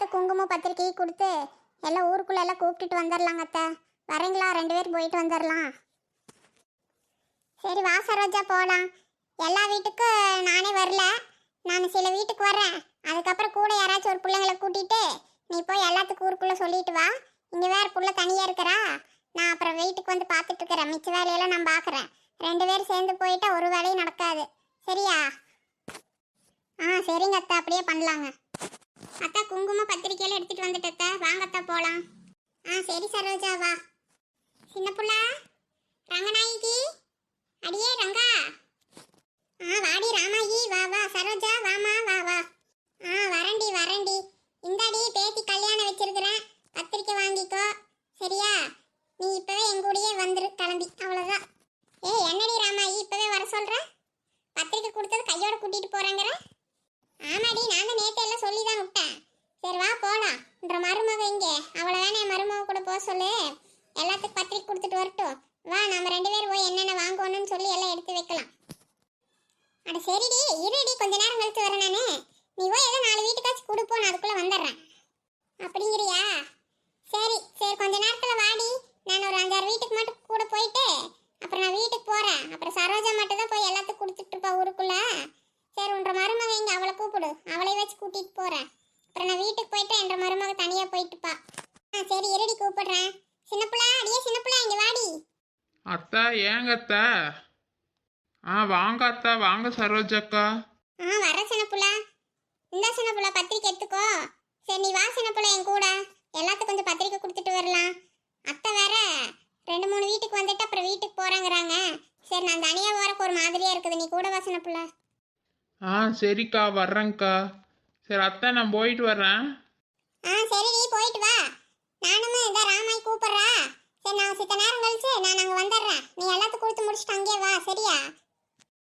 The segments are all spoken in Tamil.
எல்லாத்துக்கும் குங்குமம் பத்திரிக்கையை கொடுத்து எல்லாம் ஊருக்குள்ள எல்லாம் கூப்பிட்டுட்டு வந்துடலாங்க அத்தை. வரீங்களா? ரெண்டு பேரும் போயிட்டு வந்துடலாம் சரி வா சரோஜா போகலாம் எல்லா வீட்டுக்கும் நானே வரல. நான் சில வீட்டுக்கு வர்றேன். அதுக்கப்புறம் கூட யாராச்சும் ஒரு பிள்ளைங்களை கூட்டிகிட்டு நீ போய் எல்லாத்துக்கும் ஊருக்குள்ளே சொல்லிட்டு வா. இங்கே வேறு புள்ள தனியாக இருக்கிறா. நான் அப்புறம் வீட்டுக்கு வந்து பார்த்துட்டு இருக்கிறேன். மிச்ச வேலையெல்லாம் நான் பார்க்குறேன். ரெண்டு பேரும் சேர்ந்து போயிட்டா ஒரு வேலையும் நடக்காது. சரியா? ஆ சரிங்க அத்தை. அப்படியே பண்ணலாங்க. அத்தா குங்கும பத்திரிக்கையில எடுத்துட்டு வந்துட்டு வாங்கத்தா போலாம். போகலாம் ஆ சரி சரோஜா வா. சின்ன புள்ள ரங்கநாயகி. அடியே ரங்கா. ஆ வாடி ராமாயி. வா வா சரோஜா வாமா வா வா. ஆ வரண்டி வரண்டி. இந்தாடி பேத்தி கல்யாணம் வச்சிருக்கிறேன். பத்திரிக்கை வாங்கிக்கோ. சரியா? நீ இப்பவே எங்க கூடயே வந்துரு கிளம்பி. அவ்வளோதான் ஏ என்னடி ராமாயி இப்பவே வர சொல்ற? பத்திரிக்கை கொடுத்தது கையோட கூட்டிட்டு போறேங்கிற? ஆமாடி நாங்க நேத்து எல்லாம் சொல்லி தான் விட்டேன். சரி வா போலாம். என்ற மருமக இங்கே. அவளை வேணா என் மருமக கூட போக சொல்லு. எல்லாத்துக்கும் பத்திரிக்கை கொடுத்துட்டு வரட்டும். வா நம்ம ரெண்டு பேரும் போய் என்னென்ன வாங்கணும்னு சொல்லி எல்லாம் எடுத்து வைக்கலாம். அட சரிடி. இருடி கொஞ்ச நேரம் கழிச்சு வரேன் நானு. நீ போய் ஏதோ நாலு வீட்டுக்காச்சும் கொடுப்போம் நான் அதுக்குள்ளே வந்துடுறேன். அப்படிங்கிறியா? சரி சரி கொஞ்ச நேரத்தில் வாடி. நான் ஒரு அஞ்சாறு வீட்டுக்கு மட்டும் கூட போயிட்டு அப்புறம் நான் வீட்டுக்கு போகிறேன் அப்புறம் சரோஜா மட்டும் தான் போய் எல்லாத்துக்கும் கொடுத்துட்ருப்பா ஊருக்குள்ளே. சரி உன்ற மருமக இங்க அவளை கூப்பிடு. அவளை வச்சு கூட்டிட்டு போறேன். அப்புறம் நான் வீட்டுக்கு போயிட்டு என்ற மருமக தனியா போயிட்டுப்பா. ஆ சரி இருடி கூப்பிடுறேன். சின்னப்புளா அடியே சின்னப்புளா இங்க வாடி. அத்தா ஏங்க அத்தா? ஆ வாங்க அத்தா வாங்க சரோஜக்கா ஆ வர சின்னப்புளா இந்த சின்னப்புளா பத்திரிக்கை எடுத்துக்கோ. சரி நீ வா சின்னப்புளா என் கூட. எல்லாத்துக்கும் கொஞ்சம் பத்திரிக்கை கொடுத்துட்டு வரலாம். அத்தை வேற ரெண்டு மூணு வீட்டுக்கு வந்துட்டு அப்புறம் வீட்டுக்கு போறேங்கிறாங்க. சரி நான் தனியா போறக்கு ஒரு மாதிரியா இருக்குது. நீ கூட வா சின்னப்புளா ஆ சரிக்கா வர்றேங்க்கா சரி அத்தா நான் போயிட்டு வர்றேன். ஆ சரி நீ போயிட்டு வா. நானும் இந்த ராமாய் கூப்பிடுறா. சரி நான் சித்த நேரம் கழிச்சு நான் அங்கே வந்துடுறேன். நீ எல்லாத்துக்கும் கொடுத்து முடிச்சுட்டு அங்கேயே வா சரியா?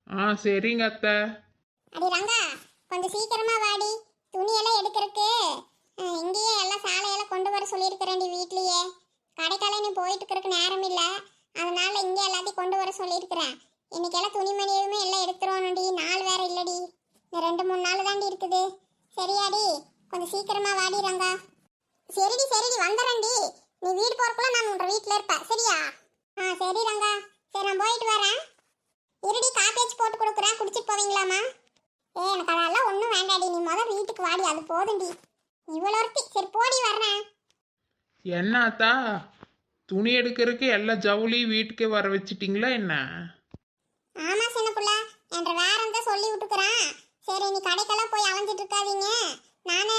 ஆ சரிங்க அத்தை. அடி ரங்கா கொஞ்சம் சீக்கிரமா வாடி. துணியெல்லாம் எடுக்கிறதுக்கு இங்கேயே எல்லாம் சாலையெல்லாம் கொண்டு வர சொல்லியிருக்கிறேன்டி வீட்லயே. கடைக்கால நீ போயிட்டு இருக்கிறதுக்கு நேரம் இல்லை. அதனால இங்கே எல்லாத்தையும் கொண்டு வர சொல்லியிருக்கிறேன். இன்னைக்கெல்லாம் துணிமணி எதுவுமே எல்லாம் எடுத்துருவானுடி நாள் வேற இல்லடி. இந்த ரெண்டு மூணு நாள் தாண்டி இருக்குது. சரியாடி. கொஞ்சம் சீக்கிரமா வாடிடுறாங்க சரிடி சரிடி. வந்துடுறேன்டி. நீ வீடு போறக்குள்ள நான் உன்ற வீட்டில் இருப்பேன். சரியா? ஆ சரி ரங்கா. சரி நான் போயிட்டு வரேன். இருடி காப்பி போட்டு கொடுக்குறேன். குடிச்சிட்டு போவீங்களாமா ஏ எனக்கு அதெல்லாம் ஒன்றும் வேண்டாடி நீ முதல் வீட்டுக்கு வாடி. அது போதும்டி. இவ்வளோ ஒருத்தி. சரி போடி வர்றேன். என்னாத்தா? துணி எடுக்கிறதுக்கு எல்லா ஜவுளியும் வீட்டுக்கே வர வச்சிட்டிங்களா என்ன? ஆமா சின்ன புள்ள. என்ற வேறம் தான் சொல்லி விட்டுக்கிறேன். சரி நீ கடைக்கெல்லாம் போய் அலைஞ்சிட்டு இருக்காதீங்க நானே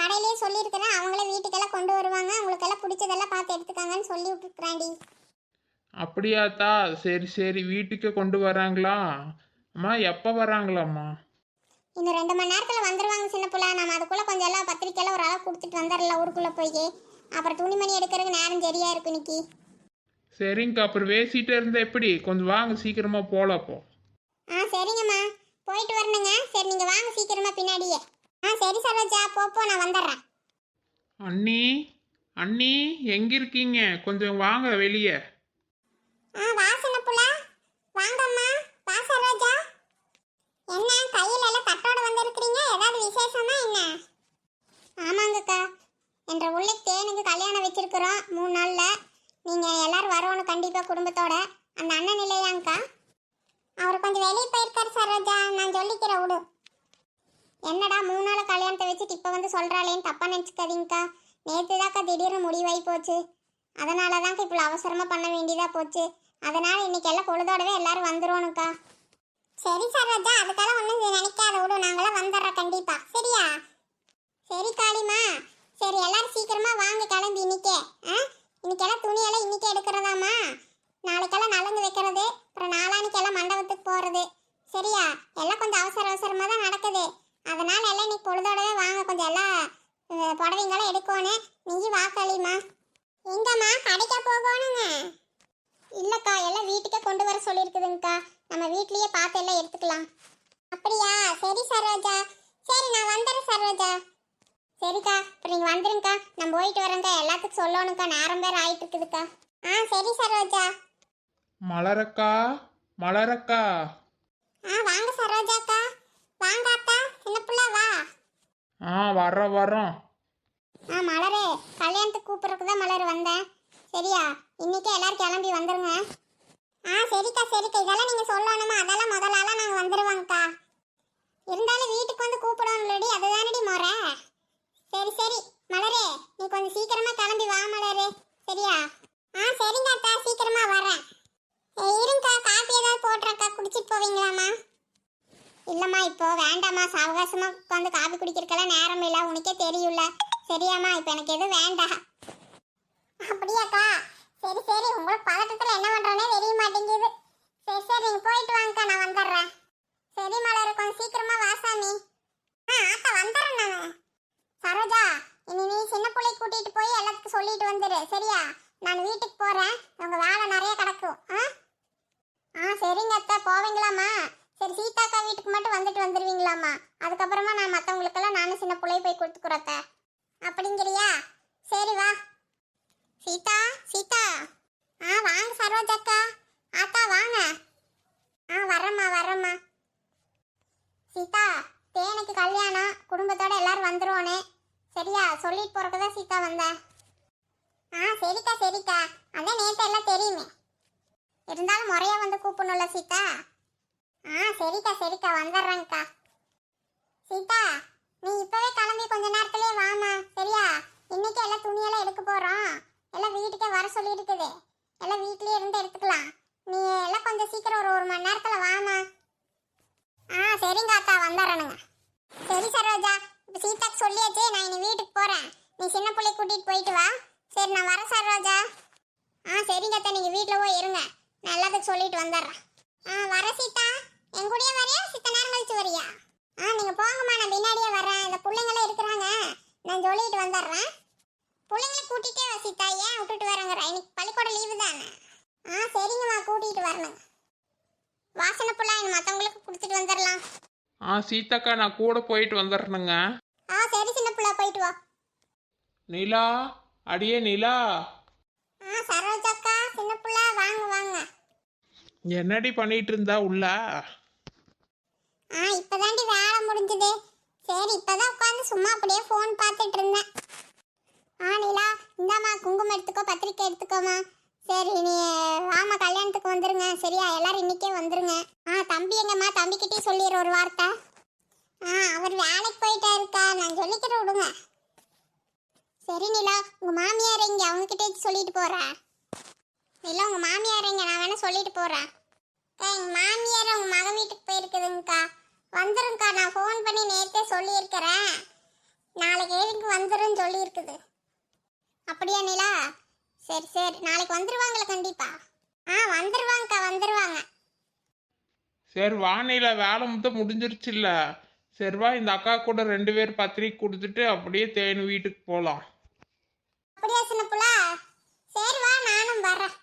கடையிலேயே சொல்லியிருக்கிறேன். அவங்களே வீட்டுக்கெல்லாம் கொண்டு வருவாங்க. உங்களுக்கெல்லாம் பிடிச்சதெல்லாம் பார்த்து எடுத்துக்காங்கன்னு சொல்லி விட்டுருக்குறாண்டி. அப்படியாத்தா? சரி சரி. வீட்டுக்கே கொண்டு வராங்களா? அம்மா எப்போ வராங்களாம்மா? இன்னும் ரெண்டு மணி நேரத்தில் வந்துருவாங்க சின்ன புள்ள. நம்ம அதுக்குள்ளே கொஞ்சம் எல்லாம் பத்திரிக்கையெல்லாம் ஒரு அளவு கொடுத்துட்டு வந்துடலாம் ஊருக்குள்ளே போய். அப்புறம் துணிமணி எடுக்கிறதுக்கு நேரம் சரியா இருக்கும் இன்னைக்கு. சரிங்கக்கா அப்புறம் வேசிட்டே இருந்தா எப்படி? கொஞ்சம் வாங்க சீக்கிரமா போலாம் அப்போ. ஆ சரிங்கம்மா. போயிட்டு வரணுங்க. சரி நீங்கள் வாங்க சீக்கிரமா பின்னாடியே. ஆ சரி சரோஜா. போ போ நான் வந்துடுறேன். அண்ணி அண்ணி எங்க இருக்கீங்க? கொஞ்சம் வாங்க வெளியே. ஆ வாசன புள்ள வாங்கம்மா. வா சரோஜா. என்ன கையில எல்லாம் தட்டோட வந்திருக்கிறீங்க? ஏதாவது விசேஷமா என்ன? ஆமாங்கக்கா. என்ற உள்ளே தேனுக்கு கல்யாணம் வச்சிருக்கிறோம் மூணு நாள்ல. நீங்கள் எல்லாரும் வரணும் கண்டிப்பாக குடும்பத்தோட அந்த அண்ணன் இல்லையாங்க்கா அவர் கொஞ்சம் வெளியே போயிருக்காரு சரோஜா. நான் சொல்லிக்கிறேன் விடு. என்னடா மூணு நாள் கல்யாணத்தை வச்சுட்டு இப்போ வந்து சொல்கிறாளேன்னு தப்பாக நினச்சிக்காதீங்கக்கா. நேற்று தாக்கா திடீர்னு முடிவாகி போச்சு. அதனால தான்க்கா இப்போ அவசரமாக பண்ண வேண்டியதாக போச்சு. அதனால் இன்றைக்கி எல்லாம் பொழுதோடவே எல்லாரும் வந்துருவோனுக்கா. சரி சரோஜா அதுக்கெல்லாம் ஒன்றும் நினைக்காத விடு. நாங்களாம் வந்துடுறோம் கண்டிப்பாக சரியா? சரி காளிமா. சரி எல்லாரும் சீக்கிரமாக வாங்க கிளம்பி இன்னைக்கே. ஆ? இன்னைக்கெல்லாம் துணியெல்லாம் இன்னைக்கு எடுக்கிறதாமா நாளைக்கெல்லாம் நலங்கு வைக்கிறது அப்புறம் நாளானிக்கெல்லாம் மண்டபத்துக்கு போகிறது சரியா? எல்லாம் கொஞ்சம் அவசர அவசரமாக தான் நடக்குது. அதனால எல்லாம் இன்னைக்கு பொழுதோடவே வாங்க. கொஞ்சம் எல்லாம் புடவைங்களாம் எடுக்கணும் நீயும் வா எங்கம்மா? கடைக்கா போகணுங்க. இல்லைக்கா எல்லாம் வீட்டுக்கே கொண்டு வர சொல்லியிருக்குதுங்கக்கா. நம்ம வீட்லேயே பார்த்து எல்லாம் எடுத்துக்கலாம். அப்படியா? சரி சரோஜா. சரி நான் வந்துடுறேன் சரோஜா. சரிக்கா இப்போ நீங்கள் வந்துருங்கக்கா. நான் போயிட்டு வரேங்க்கா எல்லாத்துக்கும் சொல்லணும்க்கா. நேரம் பேர் ஆயிட்டு இருக்குதுக்கா ஆ சரி சரோஜா. மலரக்கா மலரக்கா. ஆ வாங்க சரோஜாக்கா. வாங்க அத்தா. சின்ன பிள்ளை வா. ஆ வர்றோம் வர்றோம். ஆ மலரு. கல்யாணத்துக்கு கூப்பிட்றதுக்கு தான் மலர் வந்தேன். சரியா? இன்னைக்கே எல்லாரும் கிளம்பி வந்துருங்க. ஆ சரிக்கா சரிக்கா. இதெல்லாம் நீங்கள் சொல்லணுமா? அதெல்லாம் முதலால நாங்கள் வந்துடுவோங்க்கா இருந்தாலும் வீட்டுக்கு வந்து கூப்பிடணும்லடி. அதுதானடி முறை. சரி சரி. மலரே நீ கொஞ்சம் சீக்கிரமா கிளம்பி வா மலரு. சரியா? ஆ சரிங்க அத்தா சீக்கிரமா வரேன் இருங்கக்கா. காஃபி ஏதாவது போடுறக்கா குடிச்சிட்டு போவீங்களாம்மா? இல்லைம்மா இப்போ வேண்டாம்மா. சாவகாசமா உட்காந்து காபி குடிக்கிறக்கெல்லாம் நேரம் இல்லை. உனக்கே தெரியும்ல. சரியாம்மா இப்போ எனக்கு எதுவும் வேண்டாம். அப்படியாக்கா? சரி சரி. உங்களுக்கு பதட்டத்தில் என்ன பண்ணுறேனே தெரிய மாட்டேங்குது. சரி சரி. நீங்கள் போயிட்டு வாங்கக்கா. நான் வந்துடுறேன். சரி மலர். கொஞ்சம் சீக்கிரமாக வாசாமி ஆ ஆத்தா வந்துடுறேன் நான். சரோஜா இனி நீ சின்ன பிள்ளை கூட்டிட்டு போய் எல்லாத்துக்கும் சொல்லிட்டு வந்துரு சரியா? நான் வீட்டுக்கு போறேன் உங்க வேலை நிறைய கிடக்கும் ஆ? ஆ சரிங்க அத்தை போவீங்களாம்மா? சரி சீதாக்கா வீட்டுக்கு மட்டும் வந்துட்டு வந்துடுவீங்களாம்மா அதுக்கப்புறமா நான் மற்றவங்களுக்கெல்லாம் நானும் சின்ன பிள்ளைய போய் கொடுத்துக்குறேன் அப்படிங்கிறியா? சரி வா. சீதா சீதா. ஆ வாங்க சரோஜாக்கா ஆத்தா வாங்க. ஆ வரேம்மா வரேம்மா சீதா தேனுக்கு கல்யாணம் குடும்பத்தோட எல்லாரும் வந்துருவோனே சரியா? சொல்லிட்டு போறதுக்கு தான் சீதா வந்தேன் ஆ சரிக்கா சரிக்கா. அதான் நேற்று எல்லாம் தெரியுமே. இருந்தாலும் முறையா வந்து கூப்பிடணும்ல சீதா? ஆ சரிக்கா சரிக்கா. வந்துடுறேங்க்கா சீதா நீ இப்பவே கிளம்பி கொஞ்ச நேரத்திலே வாமா சரியா? இன்னைக்கு எல்லாம் துணியெல்லாம் எடுக்க போறோம். எல்லாம் வீட்டுக்கே வர சொல்லி இருக்குது எல்லாம் வீட்லயே இருந்து எடுத்துக்கலாம். நீ எல்லாம் கொஞ்சம் சீக்கிரம் ஒரு ஒரு மணி நேரத்துல வாமா ஆ சரிங்க அக்கா வந்துடுறேனுங்க சரி சரோஜா. இப்போ சீதாக்கு சொல்லியாச்சு நான் இனி வீட்டுக்கு போகிறேன் நீ சின்ன பிள்ளை கூட்டிகிட்டு போயிட்டு வா. சரி நான் வரேன் சரோஜா. ஆ சரிங்க அத்தா நீங்கள் வீட்டில் போய் இருங்க. நான் எல்லாத்துக்கும் சொல்லிட்டு வந்துடுறேன் ஆ வர சீதா. என் கூடயே வரையா? சித்த நேரம் கழிச்சு வரியா? ஆ நீங்கள் போங்கம்மா நான் பின்னாடியே வரேன் இந்த பிள்ளைங்களாம் இருக்கிறாங்க. நான் சொல்லிட்டு வந்துடுறேன் பிள்ளைங்களை கூட்டிகிட்டே வா சீதா. ஏன் விட்டுட்டு வரேங்கிற? இன்னைக்கு பள்ளிக்கூட லீவு தானே. ஆ சரிங்கம்மா கூட்டிகிட்டு வரணுங்க. வாசனை புள்ளா மற்றவங்களுக்கு கொடுத்துட்டு வந்துடலாம் ஆ சீதாக்கா நான் கூட போயிட்டு வந்துடுறேனுங்க ஆ சரி சின்ன புள்ளா போயிட்டு வா. நிலா அடியே நிலா. ஆ சரோஜாக்கா சின்ன புள்ளா வாங்க வாங்க. என்னடி பண்ணிட்டு இருந்தா உள்ள? ஆ இப்பதாண்டி வேலை முடிஞ்சது. சரி இப்பதான் உட்காந்து சும்மா அப்படியே ஃபோன் பார்த்துட்டு இருந்தேன். ஆ நிலா இந்தாம்மா குங்குமம் எடுத்துக்கோ பத்திரிக்கை எடுத்துக்கோமா சரி நீ ஆமா கல்யாணத்துக்கு வந்துருங்க. சரியா? எல்லாரும் இன்னைக்கே வந்துருங்க. ஆ தம்பி எங்கம்மா? தம்பிக்கிட்டே சொல்லிடுற ஒரு வார்த்தை. ஆ அவர் வேலைக்கு போயிட்டா இருக்கா நான் சொல்லிக்கிற விடுங்க. சரி நிலா உங்க மாமியார் இங்க அவங்ககிட்டே சொல்லிட்டு போறேன் நிலா உங்க மாமியார் இங்க நான் வேணா சொல்லிட்டு போறேன். அக்கா, எங்க மாமியார் உங்க மக வீட்டுக்கு போயிருக்குதுங்கக்கா. வந்துருங்கக்கா நான் ஃபோன் பண்ணி நேற்றே சொல்லியிருக்கிறேன். நாளைக்கு ஏழுக்கு வந்துருன்னு சொல்லியிருக்குது. அப்படியா நிலா? சரி சரி. நாளைக்கு வந்துருவாங்களே கண்டிப்பா. ஆ வந்துருவாங்கக்கா வந்துருவாங்க. சரி வா நிலா. வேலை மொத்தம் முடிஞ்சிருச்சுல்ல. சரி வா. இந்த அக்கா கூட ரெண்டு பேர் பத்திரிக்கை கொடுத்துட்டு அப்படியே தேனு வீட்டுக்கு போகலாம் அப்படியா சின்ன புள்ளா? சரி வா. நானும் வரேன்.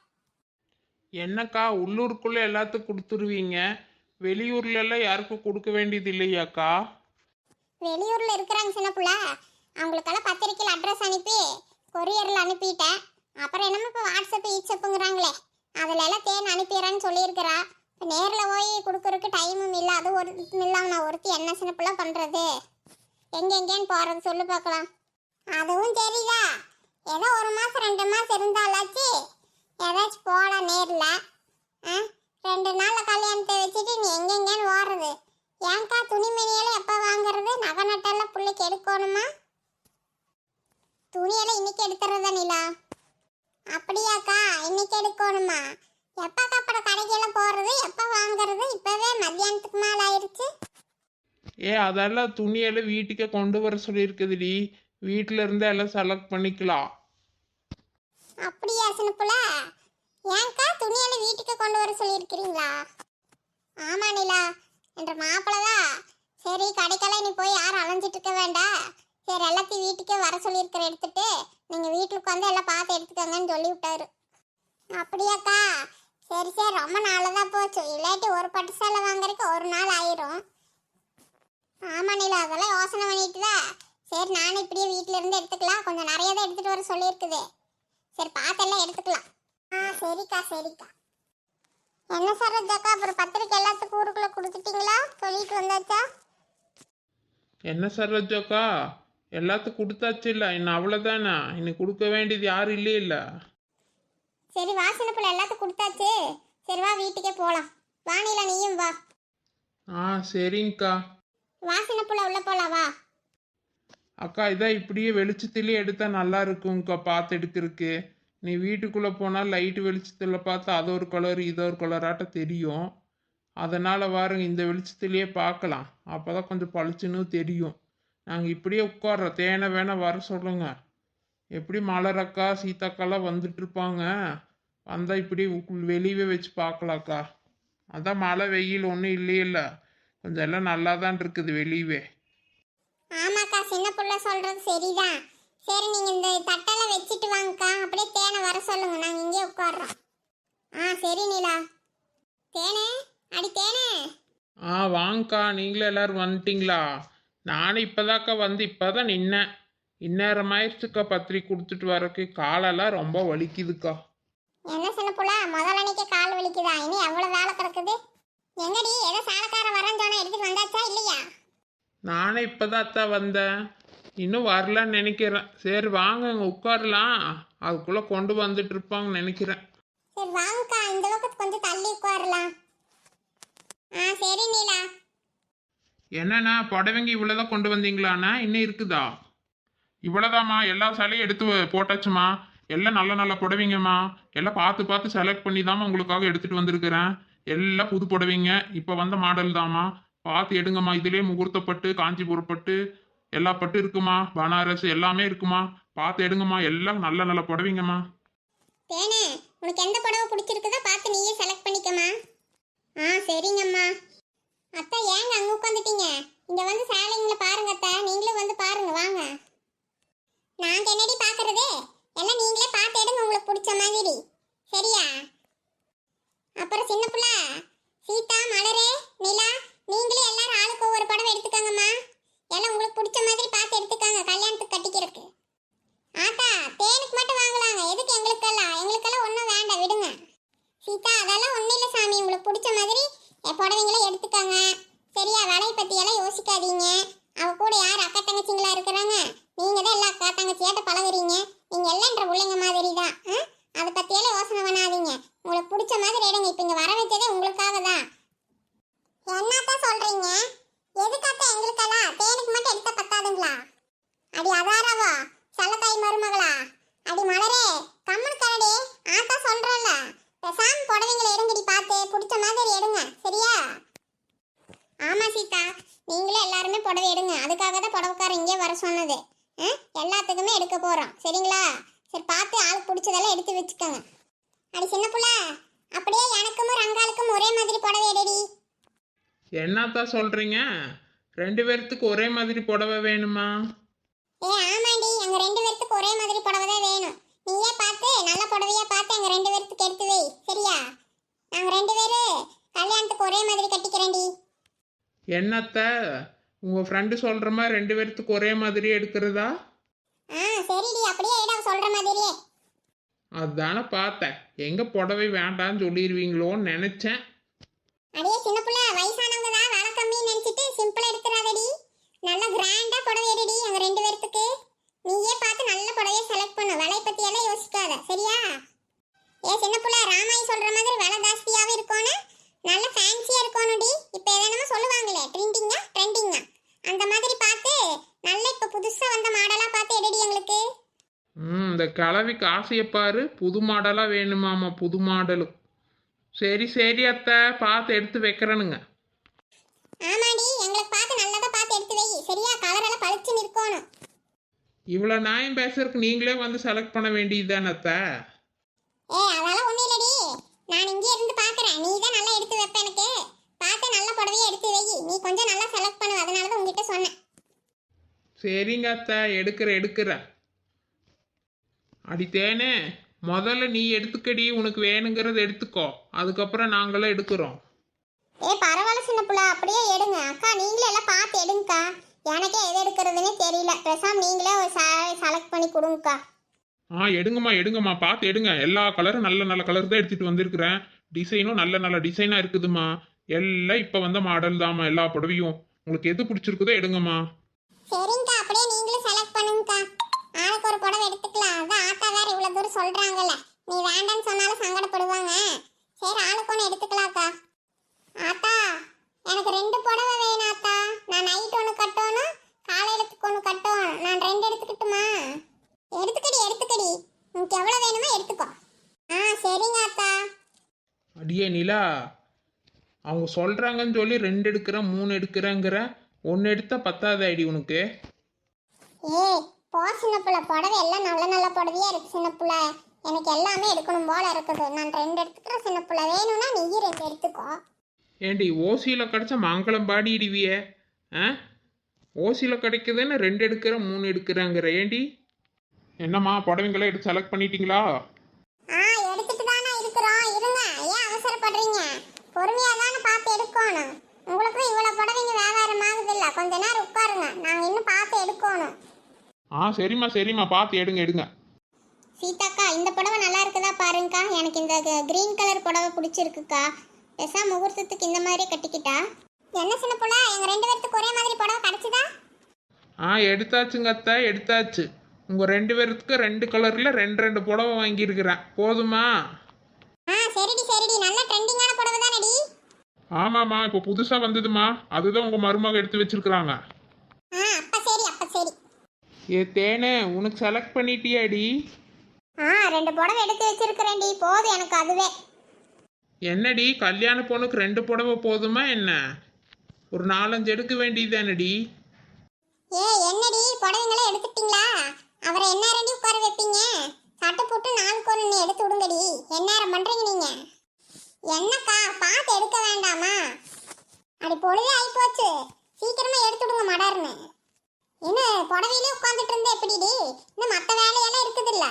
என்னக்கா உள்ளூருக்குள்ளே எல்லாத்துக்கும் கொடுத்துருவீங்க. வெளியூர்ல எல்லாம் யாருக்கும் கொடுக்க வேண்டியது இல்லையாக்கா? வெளியூர்ல இருக்கிறாங்க சின்ன புள்ள. அவங்களுக்கெல்லாம் பத்திரிக்கையில் அட்ரஸ் அனுப்பி கொரியரில் அனுப்பிட்டேன். அப்புறம் என்னமோ இப்போ வாட்ஸ்அப் ஈட்ஸ்அப்புங்கிறாங்களே அதில் எல்லாம் தேன் அனுப்பிடுறேன்னு சொல்லியிருக்கிறா. இப்போ நேரில் போய் கொடுக்குறக்கு டைமும் இல்லை. அது ஒரு இல்லாமல் நான் ஒருத்தி என்ன சின்ன பண்ணுறது எங்கெங்கேன்னு போகிறது சொல்லு பார்க்கலாம் அதுவும் தெரியுதா? ஏதோ ஒரு மாதம் ரெண்டு மாதம் இருந்தாலாச்சு. ஏதாச்சும் போகலாம் நேரில். ஆ? ரெண்டு நாளில் கல்யாணத்தை வச்சுட்டு நீ எங்கெங்கேன்னு ஓடுறது? ஏன்க்கா துணிமணியெல்லாம் எப்போ வாங்குறது? நகை நட்டெல்லாம் பிள்ளைக்கு எடுக்கணுமா? துணியெல்லாம் இன்னைக்கு எடுத்துறதா நிலா? அப்படியாக்கா? இன்னைக்கு எடுக்கணுமா? எப்போ அப்புறம் கடைக்கெல்லாம் போகிறது எப்போ வாங்குறது? இப்போவே மத்தியானத்துக்கு மேலே ஆயிடுச்சு ஏ அதெல்லாம் துணியெல்லாம் வீட்டுக்கே கொண்டு வர சொல்லியிருக்குதுடி. வீட்டில் இருந்து எல்லாம் செலக்ட் பண்ணிக்கலாம். அப்படியா சின்னப்புல ஏன்க்கா துணியெல்லாம் வீட்டுக்கு கொண்டு வர சொல்லியிருக்கிறீங்களா? ஆமா நிலா. என்ற மாப்பிள்ளை தான் சரி கடைக்கெல்லாம் நீ போய் யாரும் அலைஞ்சிட்டு இருக்க வேண்டாம். சரி எல்லாத்தையும் வீட்டுக்கே வர சொல்லியிருக்கிற எடுத்துட்டு நீங்கள் வீட்டுக்கு வந்து எல்லாம் பார்த்து எடுத்துக்கங்கன்னு சொல்லி விட்டாரு அப்படியாக்கா? சரி சரி. ரொம்ப நாளதான் போச்சு. இல்லாட்டி ஒரு பட்டு சேலை வாங்குறதுக்கு ஒரு நாள் ஆயிரும். ஆமா நிலா. அதெல்லாம் யோசனை பண்ணிட்டுதா? சரி நானும் இப்படியே வீட்டில இருந்து எடுத்துக்கலாம். கொஞ்சம் நிறைய தான் எடுத்துட்டு வர சொல்லியிருக்குது. சரி பார்த்தெல்லாம் எடுத்துக்கலாம். ஆ சரிக்கா சரிக்கா. என்ன சரோஜாக்கா அப்புறம் பத்திரிக்கை எல்லாத்துக்கும் ஊருக்குள்ள கொடுத்துட்டீங்களா? சொல்லிட்டு வந்தாச்சா? என்ன சரோஜாக்கா எல்லாத்துக்கும் கொடுத்தாச்சு இல்லை இன்னும் அவ்வளோதானே இன்னும் கொடுக்க வேண்டியது யாரும் இல்லையே இல்லை சரி வா சின்ன பிள்ளை. எல்லாத்துக்கும் கொடுத்தாச்சு. சரி வா வீட்டுக்கே போகலாம் வானில நீயும் வா. ஆ சரிங்கக்கா. வா சின்ன பிள்ளை உள்ள போலாம் வா. அக்கா இதான் இப்படியே வெளிச்சத்துலேயே எடுத்தால் நல்லா இருக்கும்க்கா பார்த்து எடுக்கிறதுக்கு. நீ வீட்டுக்குள்ளே போனால் லைட்டு வெளிச்சத்தில் பார்த்தா அது ஒரு கலர் இது ஒரு கலராட்ட தெரியும். அதனால் வாருங்க இந்த வெளிச்சத்துலேயே பார்க்கலாம். அப்போ தான் கொஞ்சம் பளிச்சுன்னு தெரியும். நாங்கள் இப்படியே உட்கார்றோம். தேனை வேணா வர சொல்லுங்க. எப்படி மலரக்கா சீதாக்காலாம் வந்துட்டு இருப்பாங்க வந்தால் இப்படி வெளியவே வச்சு பார்க்கலாக்கா. அதான் மழை வெயில் ஒன்றும் இல்லையில்ல. கொஞ்சம் எல்லாம் நல்லா தான் இருக்குது வெளியவே. ஆமாக்கா சின்ன புள்ள சொல்றது சரிதான். சரி நீங்க இந்த தட்டெல்லாம் வச்சுட்டு வாங்கக்கா. அப்படியே தேனை வர சொல்லுங்க. நாங்க இங்கே உட்கார்றோம். ஆ சரி நீலா. தேனே? அடி தேனே? ஆ வாங்கக்கா. நீங்களே எல்லாரும் வந்துட்டீங்களா? நானும் இப்போதாக்கா வந்து இப்போதான் நின்னேன். இந்நேரம் ஆயிடுச்சுக்கா பத்திரிக்கை கொடுத்துட்டு வரக்கு. காலெல்லாம் ரொம்ப வலிக்குதுக்கா. என்ன சின்ன புள்ள முதல்ல அன்னைக்கு கால் வலிக்குதா? இனி எவ்வளவு வேலை கிடக்குது? எங்கடி? ஏதோ சாலக்காரன் வரேன்னு சொன்னா எடுத்துட்டு வந்தாச்சா இல்லையா? நானே இப்போதான் அத்தா வந்தேன். இன்னும் வரலன்னு நினைக்கிறேன். சரி வாங்க இங்கே உட்காரலாம். அதுக்குள்ளே கொண்டு வந்துட்டு இருப்பாங்கன்னு நினைக்கிறேன். சரி வாங்கக்கா. இந்த பக்கத்து கொஞ்சம் தள்ளி உட்காரலாம். ஆ சரி நீலா. என்னண்ணா புடவைங்க இவ்வளோதான் கொண்டு வந்தீங்களாண்ணா? இன்னும் இருக்குதா? இவ்வளோதாம்மா எல்லா சிலையும் எடுத்து வ- போட்டாச்சுமா? எல்லாம் நல்ல நல்ல புடவைங்கம்மா. எல்லாம் பார்த்து பார்த்து செலக்ட் பண்ணி தாம்மா உங்களுக்காக எடுத்துகிட்டு வந்திருக்கிறேன். எல்லாம் புது புடவைங்க. இப்போ வந்த மாடல் தாம்மா. பார்த்து எடுங்கம்மா. இதுலேயே முகூர்த்தப்பட்டு காஞ்சிபுரப்பட்டு எல்லா பட்டு இருக்குமா? பனாரஸ் எல்லாமே இருக்குமா? பார்த்து எடுங்கம்மா. எல்லாம் நல்ல நல்ல புடவைங்கம்மா. தேனே உனக்கு எந்த புடவை பிடிச்சிருக்குதோ பார்த்து நீயே செலக்ட் பண்ணிக்கம்மா ஆ சரிங்கம்மா அத்தை ஏங்க அங்கே உட்காந்துட்டீங்க இங்கே வந்து சேலைங்களை பாருங்க அத்தை நீங்களும் வந்து பாருங்க வாங்க நாங்கள் என்னடி பார்க்கறது எல்லாம் நீங்களே பார்த்து எடுங்க உங்களுக்கு பிடிச்ச மாதிரி சரியா அப்புறம் சின்ன புள்ள சீதா மலரே நிலா நீங்களே எல்லாரும் ஆளுக்கு ஒவ்வொரு புடவை எடுத்துக்கோங்கம்மா எல்லாம் உங்களுக்கு பிடிச்ச மாதிரி பார்த்து எடுத்துக்கோங்க கல்யாணத்துக்கு கட்டிக்கிறதுக்கு ஆத்தா தேனுக்கு மட்டும் வாங்கலாங்க எதுக்கு எங்களுக்கெல்லாம் எங்களுக்கெல்லாம் ஒன்றும் வேண்டாம் விடுங்க சீதா அதெல்லாம் ஒன்றும் இல்லை சாமி உங்களுக்கு பிடிச்ச மாதிரி என் புடவைங்கள எடுத்துக்கோங்க சரியா விலை பற்றியெல்லாம் யோசிக்காதீங்க அவ கூட யார் அக்கா தங்கச்சிங்களா இருக்கிறாங்க நீங்கள் தான் எல்லா அக்கா தங்கச்சியாட்ட பழகுறீங்க நீங்கள் எல்லாம் என்ற பிள்ளைங்க மாதிரி தான் ஆ? அதை பற்றியெல்லாம் யோசனை பண்ணாதீங்க உங்களுக்கு பிடிச்ச மாதிரி எடுங்க இப்போ இங்கே வர வச்சதே உங்களுக்காக தான் என்னத்தான் சொல்கிறீங்க எதுக்காத்த எங்களுக்கெல்லாம் தேனுக்கு மட்டும் எடுத்த பத்தாதுங்களா அடி அதாரவா சல்லத்தாய் மருமகளா அடி மலரே கம்மன் கரடி ஆத்தா சொல்றல பெசாம புடவைங்களை எடுங்கடி பார்த்து பிடிச்ச மாதிரி எடுங்க சரியா ஆமா சீதா நீங்களே எல்லாருமே புடவை எடுங்க அதுக்காக தான் புடவைக்காரன் இங்கே வர சொன்னது? எல்லாத்துக்குமே எடுக்க போறோம். சரிங்களா? சரி பார்த்து ஆளுக்கு பிடிச்சதெல்லாம் எடுத்து வச்சுக்கோங்க. அடி சின்ன புள்ள அப்படியே எனக்கும் ரங்காளுக்கும் ஒரே மாதிரி புடவை எடுடி. என்னத்தான் சொல்கிறீங்க ரெண்டு பேர்த்துக்கு ஒரே மாதிரி புடவை வேணுமா? ஏ ஆமாண்டி. எங்க ரெண்டு பேர்த்துக்கு ஒரே மாதிரி புடவை தான் வேணும். நீயே பார்த்து நல்ல புடவையா பார்த்து எங்க ரெண்டு பேர்த்துக்கு எடுத்து வை. சரியா? நாங்க ரெண்டு பேரு கல்யாணத்துக்கு ஒரே மாதிரி கட்டிக்கிறேன்டி. என்னத்த? உங்கள் ஃப்ரெண்டு சொல்கிற மாதிரி ரெண்டு பேர்த்துக்கு ஒரே மாதிரி எடுக்கிறதா? ஆ சரிடி அப்படியே எடு சொல்ற மாதிரியே. அதானே பார்த்தேன். எங்கே புடவை வேண்டான்னு சொல்லிடுவீங்களோன்னு நினச்சேன். அடியே சின்ன புள்ள வயசானவங்க தான் வேலை கம்மின்னு நினைச்சிட்டு சிம்பிளா எடுத்துறாதடி. நல்ல கிராண்டா புடவை எடுடி எங்க ரெண்டு பேர்த்துக்கு. நீயே பார்த்து நல்ல புடவையை செலக்ட் பண்ணு. விலை பத்தி எல்லாம் யோசிக்காத சரியா? ஏ சின்ன புள்ள ராமாயி சொல்ற மாதிரி விலை ஜாஸ்தியாவே இருக்கணும் நல்ல ஃபேன்சியா இருக்கணும்டி இப்போ எதனமோ சொல்லுவாங்களே ட்ரெண்டிங்கா ட்ரெண்டிங்கா அந்த மாதிரி பார்த்து நல்ல இப்போ புதுசா வந்த மாடலா பார்த்து எடுடி எங்களுக்கு. ம் இந்த கிளவிக்கு ஆசையை பாரு புது மாடலாக வேணுமாமா புது மாடலு. சரி சரி அத்தை பார்த்து எடுத்து வைக்கிறேனுங்க. ஆமாடி எங்களுக்கு பார்த்து நல்லதா பார்த்து எடுத்து வை. சரியா கலர் எல்லாம் பளிச்சுன்னு இருக்கணும். இவ்வளோ நியாயம் பேசுறதுக்கு நீங்களே வந்து செலக்ட் பண்ண வேண்டியது அத்தை? ஏய் அதெல்லாம் ஒண்ணும் இல்லடி. நான் இங்கே இருந்து நீ தான் நல்லா எடுத்து வைப்ப எனக்கு. பார்த்து நல்ல புடவையை எடுத்து வை. நீ கொஞ்சம் நல்லா செலக்ட் பண்ணு. அதனால தான் உங்ககிட்ட சொன்னேன். சரிங்க அத்தை. எடுக்கிறேன் அடி தேனே முதல்ல நீ எடுத்துக்கடி. உனக்கு வேணுங்கிறத எடுத்துக்கோ. அதுக்கப்புறம் நாங்களாம் எடுக்கிறோம். ஏ பரவாயில்ல சின்ன புள்ள. அப்படியே எடுங்க. அக்கா நீங்களே எல்லாம் பார்த்து எடுங்கக்கா. எனக்கே எது எடுக்கிறதுனே தெரியல. பேசாம நீங்களே ஒரு செலக்ட் பண்ணி கொடுங்கக்கா. ஆ எடுங்கம்மா எடுங்கம்மா. பார்த்து எடுங்க. எல்லா கலரும் நல்ல நல்ல கலர் தான் எடுத்துட்டு வந்திருக்கிறேன். டிசைனும் நல்ல நல்ல டிசைனாக இருக்குதும்மா. எல்லாம் இப்போ வந்த மாடல் தாம்மா எல்லா புடவையும். உங்களுக்கு எது பிடிச்சிருக்குதோ எடுங்கம்மா. சரிங்கக்கா அப்படியே நீங்களும் செலக்ட் பண்ணுங்கக்கா. ஆளுக்கு ஒரு புடவை எடுத்துக்கலாம். அதான் ஆத்தா வேற இவ்வளோ தூரம் சொல்கிறாங்கல்ல நீ வேண்டாம்னு சொன்னாலும் சங்கடப்படுவாங்க. சரி ஆளுக்கு ஒன்று எடுத்துக்கலாம்க்கா. ஆத்தா எனக்கு ரெண்டு புடவை வேணும் ஆத்தா. நான் நைட் ஒன்று கட்டணும் காலையிலத்துக்கு ஒன்று கட்டணும். நான் ரெண்டு எடுத்துக்கிட்டுமா? எடுத்துக்கடி எடுத்துக்கடி. உனக்கு எவ்வளோ வேணுமோ எடுத்துக்கோ. அடியே நிலா அவங்க சொல்கிறாங்கன்னு சொல்லி ரெண்டு எடுக்கிறேன் மூணு எடுக்கிறேங்கிற ஒன்று எடுத்தால் பத்தாது ஐடி உனக்கு. ஏய் போ சின்ன புள்ள. புடவை எல்லாம் நல்ல நல்ல புடவையா இருக்கு சின்ன புள்ள. எனக்கு எல்லாமே எடுக்கணும் போல இருக்குது. நான் ரெண்டு எடுத்துக்கிறேன் சின்ன புள்ள. வேணும்னா நீ ரெண்டு எடுத்துக்கோ. ஏண்டி ஓசியில் கிடச்சா மங்களம் பாடிடுவியே ஆ? ஓசியில் கிடைக்குதுன்னு ரெண்டு எடுக்கிறேன் மூணு எடுக்கிறேங்கிற. ஏண்டி? என்னம்மா புடவைங்களை எடுத்து செலக்ட் பண்ணிட்டீங்களா ஆ எடுத்துட்டு தானே இருக்கிறோம் இருங்க ஏன் அவசரப்படுறீங்க பொறுமையா தானே பார்த்து எடுக்கணும். உங்களுக்கும் இவ்வளவு புடவைங்க வியாபாரம் ஆகுது இல்ல கொஞ்ச நேரம் உட்காருங்க. நாங்க இன்னும் பார்த்து எடுக்கணும். ஆ சரிம்மா சரிம்மா. பார்த்து எடுங்க எடுங்க. சீதாக்கா இந்த புடவை நல்லா இருக்குதா பாருங்கக்கா. எனக்கு இந்த கிரீன் கலர் புடவை பிடிச்சிருக்குக்கா. பெசா முகூர்த்தத்துக்கு இந்த மாதிரி கட்டிக்கிட்டா? என்ன சின்ன புள்ள? எங்க ரெண்டு பேர்த்துக்கு ஒரே மாதிரி புடவை கிடைச்சதா? ஆ எடுத்தாச்சுங்க அத்தை எடுத்தாச்சு. உங்கள் ரெண்டு பேருக்கு ரெண்டு கலரில் ரெண்டு ரெண்டு புடவை வாங்கியிருக்கிறேன். போதுமா? ஆ சரிடி சரிடி. நல்ல தானடி ஆமாம்மா இப்போ புதுசாக வந்ததுமா அதுதான் உங்கள் மருமக எடுத்து வச்சிருக்கிறாங்க. ஆ அப்ப சரி அப்ப சரி. ஏ தேனே உனக்கு செலக்ட் பண்ணிட்டியாடி? ஆ ரெண்டு புடவை எடுத்து வச்சிருக்கிறேன்டி. போதும் எனக்கு அதுவே. என்னடி கல்யாண பொண்ணுக்கு ரெண்டு புடவை போதுமா என்ன? ஒரு நாலஞ்சு எடுக்க வேண்டியதானடி ஏ என்னடி புடவைங்களே எடுத்துட்டீங்களா அவரை என்ன ரெண்டி உட்கார வைப்பீங்க? சட்டை போட்டு நாளுக்கு ஒன்று எடுத்து விடுங்கடி. என்ன பண்றீங்க நீங்க? என்னக்கா பார்த்து எடுக்க வேண்டாமா? அடி பொழுதே ஆகி போச்சு சீக்கிரமா எடுத்து விடுங்க மடர்னு. என்ன புடவையிலே உட்காந்துட்டு இருந்தா எப்படிடி? இன்னும் மற்ற வேலையெல்லாம் இருக்குதுல்ல?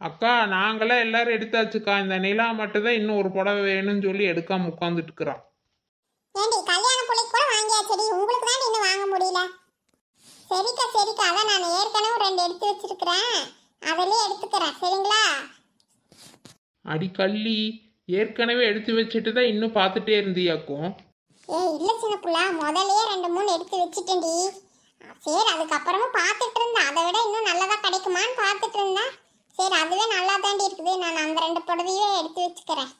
அக்கா நாங்களாம் எல்லாரும் எடுத்தாச்சுக்கா. இந்த நிலா மட்டும்தான் இன்னும் ஒரு புடவை வேணும்னு சொல்லி எடுக்காம உட்காந்துட்டு இருக்கிறோம் ஏண்டி கல்யாண பிள்ளைக்கு கூட வாங்கியாச்சடி? உங்களுக்கு தான் இன்னும் வாங்க முடியல. சரிக்கா சரிக்கா. அதான் நான் ஏற்கனவே ரெண்டு எடுத்து வச்சிருக்கிறேன். அதிலே எடுத்துக்கிறேன். சரிங்களா? அடி கள்ளி. ஏற்கனவே எடுத்து வச்சுட்டு தான் இன்னும் பார்த்துட்டே இருந்தியாக்கும். ஏய் இல்லை சின்ன புள்ள முதல்லயே ரெண்டு மூணு எடுத்து வச்சிட்டேன்டி. சரி அதுக்கப்புறமா பார்த்துட்டு இருந்தேன் அதை விட இன்னும் நல்லதா கிடைக்குமான்னு பார்த்துட்டு இருந்தேன் சரி அதுவே நல்லா தாண்டி இருக்குது. நான் அந்த ரெண்டு புடவையே எடுத்து வச்சுக்கிறேன்.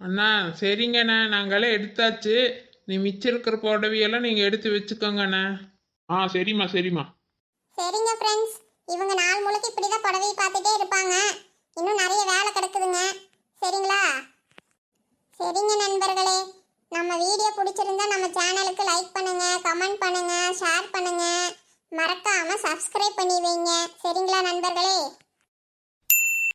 அண்ணா சரிங்கண்ணா நாங்களே எடுத்தாச்சு. நீ மிச்சம் இருக்கிற புடவையெல்லாம் நீங்கள் எடுத்து வச்சுக்கோங்கண்ணா ஆ சரிம்மா சரிம்மா. சரிங்க ஃப்ரெண்ட்ஸ் இவங்க நாள் முழுக்க இப்படி தான் புடவையை பார்த்துட்டே இருப்பாங்க. இன்னும் நிறைய வேலை கிடக்குதுங்க. சரிங்களா? சரிங்க நண்பர்களே. நம்ம வீடியோ பிடிச்சிருந்தா நம்ம சேனலுக்கு லைக் பண்ணுங்க கமெண்ட் பண்ணுங்க ஷேர் பண்ணுங்க. மறக்காம சப்ஸ்கிரைப் பண்ணி வைங்க. சரிங்களா நண்பர்களே?